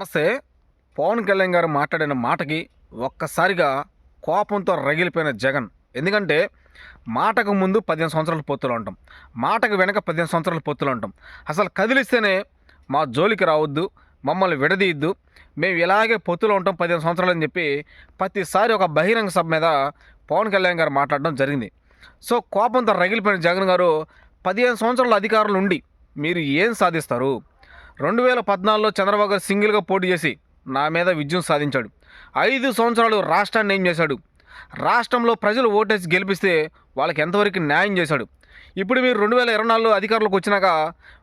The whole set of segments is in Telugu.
నమస్తే. పవన్ కళ్యాణ్ గారు మాట్లాడిన మాటకి ఒక్కసారిగా కోపంతో రగిలిపోయిన జగన్. ఎందుకంటే మాటకు ముందు పదిహేను సంవత్సరాలు పొత్తులు ఉంటాం. మాటకు వెనక పదిహేను సంవత్సరాలు పొత్తులు ఉంటాం. అసలు కదిలిస్తేనే మా జోలికి రావద్దు మమ్మల్ని విడదీయద్దు. మేము ఇలాగే పొత్తులో ఉంటాం పదిహేను సంవత్సరాలు అని చెప్పి ప్రతిసారి ఒక బహిరంగ సభ మీద పవన్ కళ్యాణ్ గారు మాట్లాడడం జరిగింది. సో కోపంతో రగిలిపోయిన జగన్ గారు పదిహేను సంవత్సరాల అధికారులు ఉండి మీరు ఏం సాధిస్తారు? రెండు వేల పద్నాలుగులో చంద్రబాబు గారు సింగిల్గా పోటీ చేసి నా మీద విజయం సాధించాడు. ఐదు సంవత్సరాలు రాష్ట్రాన్ని ఏం చేశాడు? రాష్ట్రంలో ప్రజలు ఓటేసి గెలిపిస్తే వాళ్ళకి ఎంతవరకు న్యాయం చేశాడు? ఇప్పుడు మీరు రెండు వేల ఇరవై నాలుగులో అధికారులకు వచ్చినాక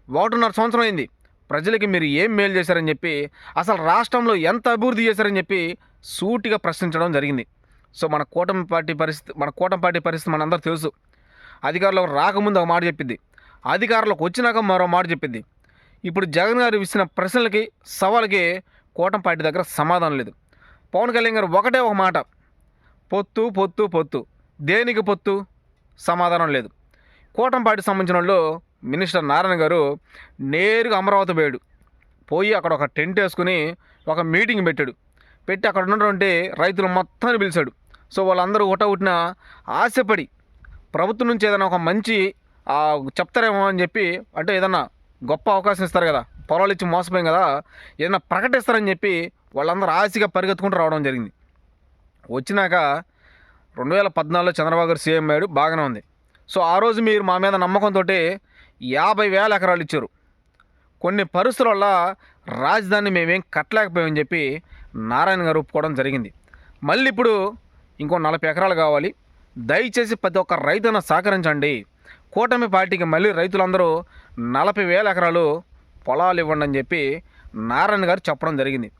ఒకటిన్నర సంవత్సరం అయింది. ప్రజలకి మీరు ఏం మేలు చేశారని చెప్పి అసలు రాష్ట్రంలో ఎంత అభివృద్ధి చేశారని చెప్పి సూటిగా ప్రశ్నించడం జరిగింది. సో మన కూటమి పార్టీ పరిస్థితి మన కూటమి పార్టీ పరిస్థితి మనందరూ తెలుసు. అధికారులకు రాకముందు ఒక మాట చెప్పింది. అధికారులకు వచ్చినాక మరో మాట చెప్పింది. ఇప్పుడు జగన్ గారు ఇచ్చిన ప్రశ్నలకి సవాళ్ళకి కూటమి దగ్గర సమాధానం లేదు. పవన్ కళ్యాణ్ గారు ఒకటే ఒక మాట. పొత్తు పొత్తు పొత్తు. దేనికి పొత్తు? సమాధానం లేదు. కూటంపాటికి సంబంధించిన వాళ్ళు మినిస్టర్ నారాయణ గారు నేరుగా అమరావతి పోయాడు. పోయి అక్కడ ఒక టెంట్ వేసుకుని ఒక మీటింగ్ పెట్టాడు. పెట్టి అక్కడ ఉన్నటువంటి రైతులు మొత్తాన్ని పిలిచాడు. సో వాళ్ళందరూ ఒకట ఉట్టిన ఆశపడి ప్రభుత్వం నుంచి ఏదైనా ఒక మంచి చెప్తారేమో అని చెప్పి అంటే ఏదన్నా గొప్ప అవకాశం ఇస్తారు కదా. పొలాలు ఇచ్చి మోసపోయాం కదా. ఏదైనా ప్రకటిస్తారని చెప్పి వాళ్ళందరూ ఆశగా పరిగెత్తుకుంటూ రావడం జరిగింది. వచ్చినాక రెండు వేల పద్నాలుగులో చంద్రబాబు గారు సీఎం అయ్యాడు బాగానే ఉంది. సో ఆ రోజు మీరు మా మీద నమ్మకంతో యాభై వేల ఎకరాలు ఇచ్చారు. కొన్ని పరిస్థితుల వల్ల రాజధాని మేమేం కట్టలేకపోయామని చెప్పి నారాయణ గారు ఒప్పుకోవడం జరిగింది. మళ్ళీ ఇప్పుడు ఇంకో నలభై ఎకరాలు కావాలి. దయచేసి ప్రతి ఒక్క రైతును సహకరించండి. కూటమి పార్టీకి మళ్ళీ రైతులందరూ నలభై వేల ఎకరాలు పొలాలు ఇవ్వండి అని చెప్పి నారాయణ గారు చెప్పడం జరిగింది.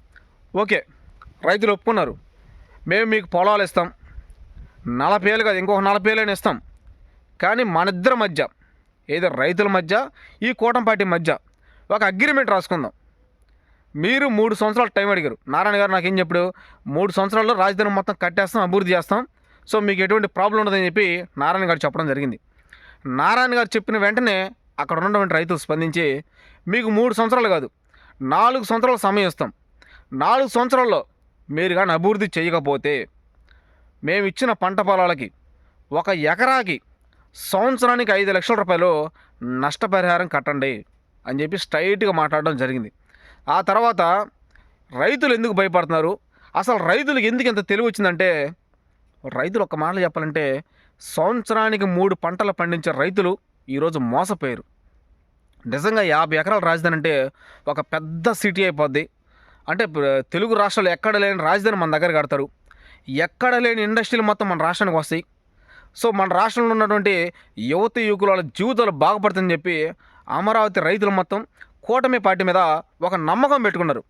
ఓకే రైతులు ఒప్పుకున్నారు. మేము మీకు పొలాలు ఇస్తాం. నలభై ఏళ్ళు కాదు ఇంకొక నలభై ఏళ్ళని ఇస్తాం. కానీ మన ఇద్దరి మధ్య ఏదో రైతుల మధ్య ఈ కూటంపాటి మధ్య ఒక అగ్రిమెంట్ రాసుకుందాం. మీరు మూడు సంవత్సరాలు టైం అడిగారు. నారాయణ గారు నాకేం చెప్పాడు? మూడు సంవత్సరాల్లో రాజధాని మొత్తం కట్టేస్తాం అభివృద్ధి చేస్తాం. సో మీకు ఎటువంటి ప్రాబ్లం ఉండదని చెప్పి నారాయణ గారు చెప్పడం జరిగింది. నారాయణ గారు చెప్పిన వెంటనే అక్కడ ఉన్నటువంటి రైతులు స్పందించి మీకు మూడు సంవత్సరాలు కాదు నాలుగు సంవత్సరాల సమయం ఇస్తాం. నాలుగు సంవత్సరాల్లో మీరు కానీ అభివృద్ధి చేయకపోతే మేము ఇచ్చిన పంట పొలాలకి ఒక ఎకరాకి సంవత్సరానికి ఐదు లక్షల రూపాయలు నష్టపరిహారం కట్టండి అని చెప్పి స్ట్రైట్గా మాట్లాడడం జరిగింది. ఆ తర్వాత రైతులు ఎందుకు భయపడుతున్నారు? అసలు రైతులకు ఎందుకు ఇంత తెలివి వచ్చిందంటే రైతులు ఒక మాటలు చెప్పాలంటే సంవత్సరానికి మూడు పంటలు పండించే రైతులు ఈరోజు మోసపోయారు. నిజంగా యాభై ఎకరాల రాజధాని అంటే ఒక పెద్ద సిటీ అయిపోద్ది. అంటే తెలుగు రాష్ట్రాలు ఎక్కడ లేని రాజధాని మన దగ్గర కడతారు. ఎక్కడ లేని ఇండస్ట్రీలు మొత్తం మన రాష్ట్రానికి వస్తాయి. సో మన రాష్ట్రంలో ఉన్నటువంటి యువత యువకుల వాళ్ళ జీవితాలు బాగుపడుతుందని చెప్పి అమరావతి రైతులు మొత్తం కూటమి పార్టీ మీద ఒక నమ్మకం పెట్టుకున్నారు.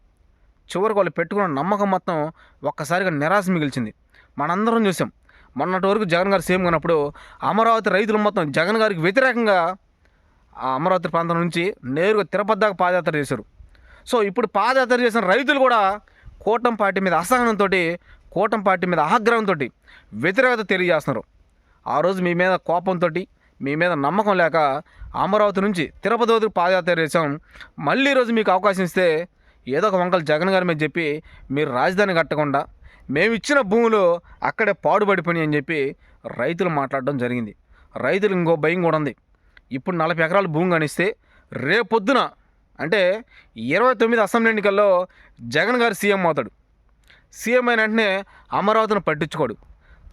చివరికి వాళ్ళు పెట్టుకున్న నమ్మకం మొత్తం ఒక్కసారిగా నిరాశ మిగిల్చింది. మనందరం చూసాం. మొన్నటి వరకు జగన్ గారు సీఎం ఉన్నప్పుడు అమరావతి రైతులు మొత్తం జగన్ గారికి వ్యతిరేకంగా ఆ అమరావతి ప్రాంతం నుంచి నేరుగా తిరుపతి దాకా పాదయాత్ర చేశారు. సో ఇప్పుడు పాదయాత్ర చేసిన రైతులు కూడా కూటమి పార్టీ మీద అసహనంతో కూటమి పార్టీ మీద ఆగ్రహంతో వ్యతిరేకత తెలియజేస్తున్నారు. ఆ రోజు మీ మీద కోపంతో మీ మీద నమ్మకం లేక అమరావతి నుంచి తిరుపతి వరకు పాదయాత్ర చేసాం మళ్ళీ రోజు మీకు అవకాశం ఇస్తే ఏదో ఒక వంకలు జగన్ గారి మీద చెప్పి మీరు రాజధాని కట్టకుండా మేము ఇచ్చిన భూములు అక్కడే పాడుపడిపోయినాయి అని చెప్పి రైతులు మాట్లాడడం జరిగింది. రైతులు ఇంకో భయం కూడా ఉంది. ఇప్పుడు నలభై ఎకరాల భూమి కానిస్తే రేపొద్దున అంటే ఇరవై తొమ్మిది అసెంబ్లీ ఎన్నికల్లో జగన్ గారు సీఎం అవుతాడు. సీఎం అయిన వెంటనే అమరావతిని పట్టించుకోడు.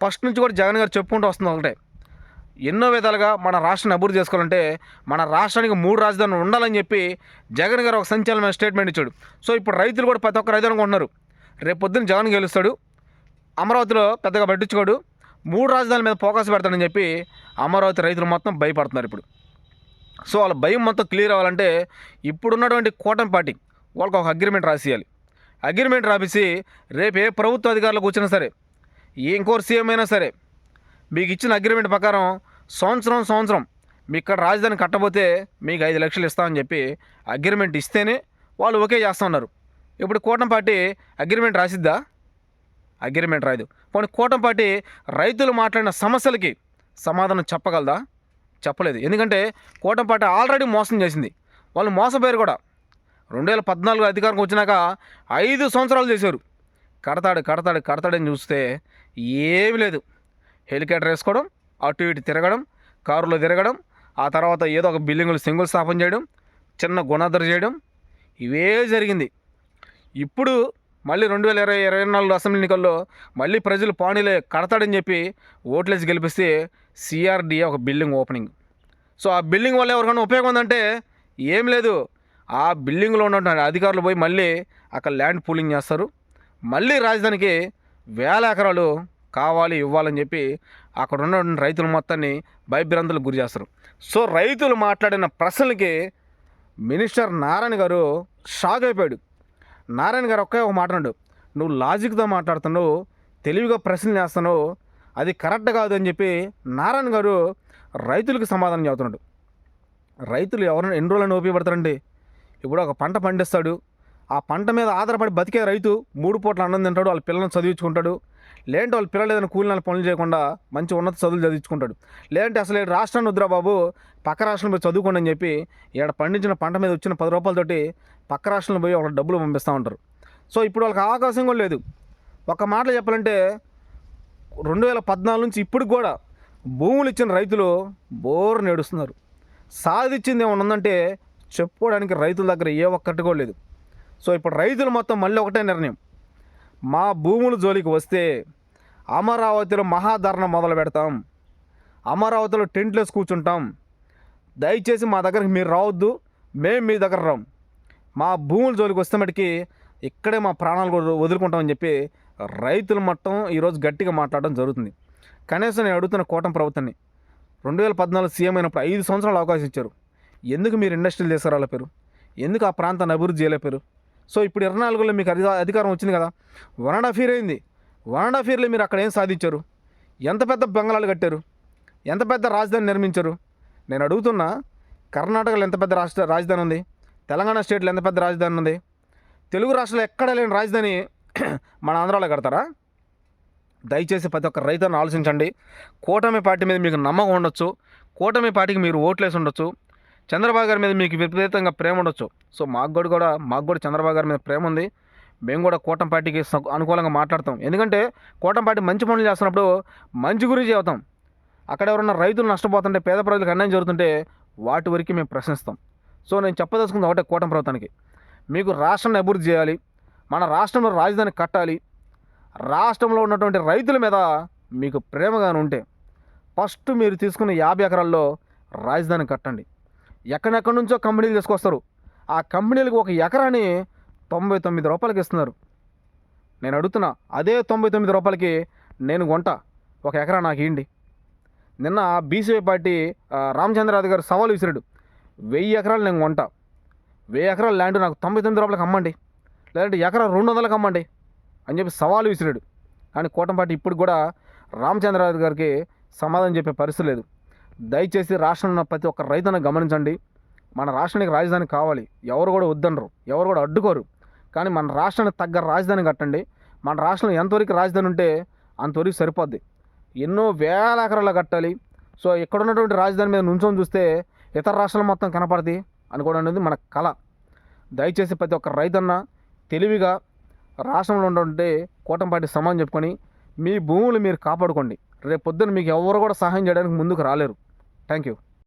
ఫస్ట్ నుంచి కూడా జగన్ గారు చెప్పుకుంటూ వస్తుంది ఒకటే. ఎన్నో విధాలుగా మన రాష్ట్రాన్ని అభివృద్ధి చేసుకోవాలంటే మన రాష్ట్రానికి మూడు రాజధానులు ఉండాలని చెప్పి జగన్ గారు ఒక సంచలనమైన స్టేట్మెంట్ ఇచ్చాడు. సో ఇప్పుడు రైతులు కూడా ప్రతి ఒక్క రైతు అనుకుంటున్నారు. రేపొద్దున జగన్ గెలుస్తాడు. అమరావతిలో పెద్దగా పట్టించుకోడు. మూడు రాజధానుల మీద ఫోకస్ పెడతాడని చెప్పి అమరావతి రైతులు మొత్తం భయపడుతున్నారు ఇప్పుడు. సో వాళ్ళ భయం మొత్తం క్లియర్ అవ్వాలంటే ఇప్పుడున్నటువంటి కూటమి పార్టీ వాళ్ళకి ఒక అగ్రిమెంట్ రాసియాలి. అగ్రిమెంట్ రాపిసి రేపు ఏ ప్రభుత్వ అధికారులకు వచ్చినా సరే ఏ ఇంకోరు సీఎం అయినా సరే మీకు ఇచ్చిన అగ్రిమెంట్ ప్రకారం సంవత్సరం సంవత్సరం మీ ఇక్కడ రాజధాని కట్టబోతే మీకు ఐదు లక్షలు ఇస్తామని చెప్పి అగ్రిమెంట్ ఇస్తేనే వాళ్ళు ఓకే చేస్తూ ఉన్నారు. ఇప్పుడు కూటమి పార్టీ అగ్రిమెంట్ రాసిద్దా? అగ్రిమెంట్ రాయదు. పోనీ కూటమి పార్టీ రైతులు మాట్లాడిన సమస్యలకి సమాధానం చెప్పగలదా? చెప్పలేదు. ఎందుకంటే కూటమి పార్టీ ఆల్రెడీ మోసం చేసింది. వాళ్ళు మోసపోయారు కూడా. రెండు వేల పద్నాలుగు అధికారంకి వచ్చినాక ఐదు సంవత్సరాలు చేశారు. కడతాడు కడతాడు కడతాడని చూస్తే ఏమీ లేదు. హెలికాప్టర్ వేసుకోవడం అటు ఇటు తిరగడం కారులో తిరగడం ఆ తర్వాత ఏదో ఒక బిల్డింగులు సింగిల్ స్థాపన చేయడం చిన్న గుణాదర చేయడం ఇవే జరిగింది. ఇప్పుడు మళ్ళీ రెండు వేల ఇరవై ఇరవై నాలుగు అసెంబ్లీ ఎన్నికల్లో మళ్ళీ ప్రజలు పాణిలే కడతాడని చెప్పి ఓట్లేసి గెలిపిస్తే సిఆర్డిఏ ఒక బిల్డింగ్ ఓపెనింగ్. సో ఆ బిల్డింగ్ వల్ల ఎవరికైనా ఉపయోగం ఉందంటే ఏం లేదు. ఆ బిల్డింగ్లో ఉన్నటువంటి అధికారులు పోయి మళ్ళీ అక్కడ ల్యాండ్ పూలింగ్ చేస్తారు. మళ్ళీ రాజధానికి వేల ఎకరాలు కావాలి ఇవ్వాలని చెప్పి అక్కడ ఉన్నటువంటి రైతుల మొత్తాన్ని భయభ్రాంతులకు గురి చేస్తారు. సో రైతులు మాట్లాడిన ప్రశ్నలకి మినిస్టర్ నారాయణ గారు షాక్ అయిపోయాడు. నారాయణ గారు ఒకే ఒక మాట అండు నువ్వు లాజిక్తో మాట్లాడుతున్నావు తెలివిగా ప్రశ్నలు చేస్తున్నావు అది కరెక్ట్ కాదు అని చెప్పి నారాయణ గారు రైతులకు సమాధానం చెబుతున్నాడు. రైతులు ఎవరైనా ఎన్ని రోజులను ఉపయోగపడతారండి? ఇప్పుడు ఒక పంట పండిస్తాడు. ఆ పంట మీద ఆధారపడి బతికే రైతు మూడు పూట్ల అన్నం తింటాడు వాళ్ళ పిల్లలను చదివించుకుంటాడు. లేదంటే వాళ్ళ పిల్లలు ఏదైనా కూలి నెల పనులు చేయకుండా మంచి ఉన్నత చదువులు చదివించుకుంటాడు. లేదంటే అసలు రాష్ట్రాన్ని వద్దురా బాబు పక్క రాష్ట్రం పోయి చదువుకోండి అని చెప్పి ఇక్కడ పండించిన పంట మీద వచ్చిన పది రూపాయలతోటి పక్క రాష్ట్రంలో పోయి వాళ్ళ డబ్బులు పంపిస్తూ ఉంటారు. సో ఇప్పుడు వాళ్ళకి అవకాశం కూడా లేదు. ఒక మాటలో చెప్పాలంటే రెండు వేల పద్నాలుగు నుంచి ఇప్పటికి కూడా భూములు ఇచ్చిన రైతులు బోరు నేడుస్తున్నారు సాధించింది ఏమైనా ఉందంటే చెప్పుకోవడానికి రైతుల దగ్గర ఏ ఒక్కటి కూడా లేదు. సో ఇప్పుడు రైతులు మొత్తం మళ్ళీ ఒకటే నిర్ణయం. మా భూముల జోలికి వస్తే అమరావతిలో మహాధరణ మొదలు పెడతాం. అమరావతిలో టెంట్లో కూర్చుంటాం. దయచేసి మా దగ్గరికి మీరు రావద్దు. మేము మీ దగ్గర రాం. మా భూముల జోలికి వస్తే మటుకి ఇక్కడే మా ప్రాణాలు కూడా వదులుకుంటామని చెప్పి రైతులు మొత్తం ఈరోజు గట్టిగా మాట్లాడడం జరుగుతుంది. కనీసం నేను అడుగుతున్న కూటమి ప్రభుత్వాన్ని రెండు వేల పద్నాలుగు సీఎం అయినప్పుడు ఐదు సంవత్సరాలు అవకాశం ఇచ్చారు. ఎందుకు మీరు ఇండస్ట్రీలు పేరు? ఎందుకు ఆ ప్రాంతాన్ని అభివృద్ధి చేయలేపారు సో ఇప్పుడు ఇరవై నాలుగులో మీకు అధికారం వచ్చింది కదా. వన్ అండ్ హాఫ్ ఇయర్ అయింది. వన్ అండ్ హాఫ్ ఇయర్లో మీరు అక్కడ ఏం సాధించారు? ఎంత పెద్ద బంగాళాలు కట్టారు? ఎంత పెద్ద రాజధాని నిర్మించారు? నేను అడుగుతున్నా కర్ణాటకలో ఎంత పెద్ద రాష్ట్ర రాజధాని ఉంది? తెలంగాణ స్టేట్లో ఎంత పెద్ద రాజధాని ఉంది? తెలుగు రాష్ట్రంలో ఎక్కడ లేని రాజధాని మన ఆంధ్రాలో కడతారా? దయచేసి ప్రతి ఒక్క రైతులను ఆలోచించండి. కూటమి పార్టీ మీద మీకు నమ్మకం ఉండొచ్చు. కూటమి పార్టీకి మీరు ఓట్లేసి ఉండొచ్చు. చంద్రబాబు గారి మీద మీకు విపరీతంగా ప్రేమ ఉండొచ్చు. సో మాకు కూడా కూడా మాకు కూడా చంద్రబాబు గారి మీద ప్రేమ ఉంది. మేము కూడా కూటం పార్టీకి స- అనుకూలంగా మాట్లాడతాం. ఎందుకంటే కూటం పార్టీ మంచి పనులు చేస్తున్నప్పుడు మంచి గురించి చెబుతాం. అక్కడ ఎవరన్నా రైతులు నష్టపోతుంటే పేద ప్రజలకు అన్యాయం జరుగుతుంటే వాటి వరకు మేము ప్రశ్నిస్తాం. సో నేను చెప్పదలుచుకుంది ఒకటే కూటం ప్రభుత్వానికి. మీకు రాష్ట్రాన్ని అభివృద్ధి చేయాలి. మన రాష్ట్రంలో రాజధాని కట్టాలి. రాష్ట్రంలో ఉన్నటువంటి రైతుల మీద మీకు ప్రేమగానే ఉంటే ఫస్ట్ మీరు తీసుకున్న యాభై ఎకరాల్లో రాజధాని కట్టండి. ఎక్కడెక్కడి నుంచో కంపెనీలు తీసుకొస్తారు. ఆ కంపెనీలకు ఒక ఎకరాని తొంభై తొమ్మిది రూపాయలకి ఇస్తున్నారు. నేను అడుగుతున్నా అదే తొంభై తొమ్మిది రూపాయలకి నేను కొంట ఒక ఎకరా నాకు ఇవ్వండి నిన్న బీసీవై పార్టీ రామచంద్రరాజు గారు సవాల్ విసిరాడు. వెయ్యి ఎకరాలు నేను కొంట. వెయ్యి ఎకరాలు ల్యాండ్ నాకు తొంభై తొమ్మిది రూపాయలకి అమ్మండి. లేదంటే ఎకరా రెండు వందలకు అమ్మండి అని చెప్పి సవాలు విసిరాడు. కానీ కూటమిపాటి ఇప్పుడు కూడా రామచంద్రరాజు గారికి సమాధానం చెప్పే పరిస్థితి లేదు. దయచేసి రాష్ట్రంలో ఉన్న ప్రతి ఒక్క రైతును గమనించండి. మన రాష్ట్రానికి రాజధాని కావాలి. ఎవరు కూడా వద్దనరు. ఎవరు కూడా అడ్డుకోరు. కానీ మన రాష్ట్రానికి తగ్గ రాజధాని కట్టండి. మన రాష్ట్రంలో ఎంతవరకు రాజధాని ఉంటే అంతవరకు సరిపోద్ది. ఎన్నో వేల ఎకరాలు కట్టాలి. సో ఇక్కడ ఉన్నటువంటి రాజధాని మీద నుంచొని చూస్తే ఇతర రాష్ట్రాలు మొత్తం కనపడతాయి అనుకోవడం అనేది మన కళ. దయచేసి ప్రతి ఒక్క రైతన్న తెలివిగా రాష్ట్రంలో ఉన్నటువంటి కూటంపాటి సమానం చెప్పుకొని మీ భూములు మీరు కాపాడుకోండి. రేపు పొద్దున మీకు ఎవరు కూడా సహాయం చేయడానికి ముందుకు రాలేరు. Thank you.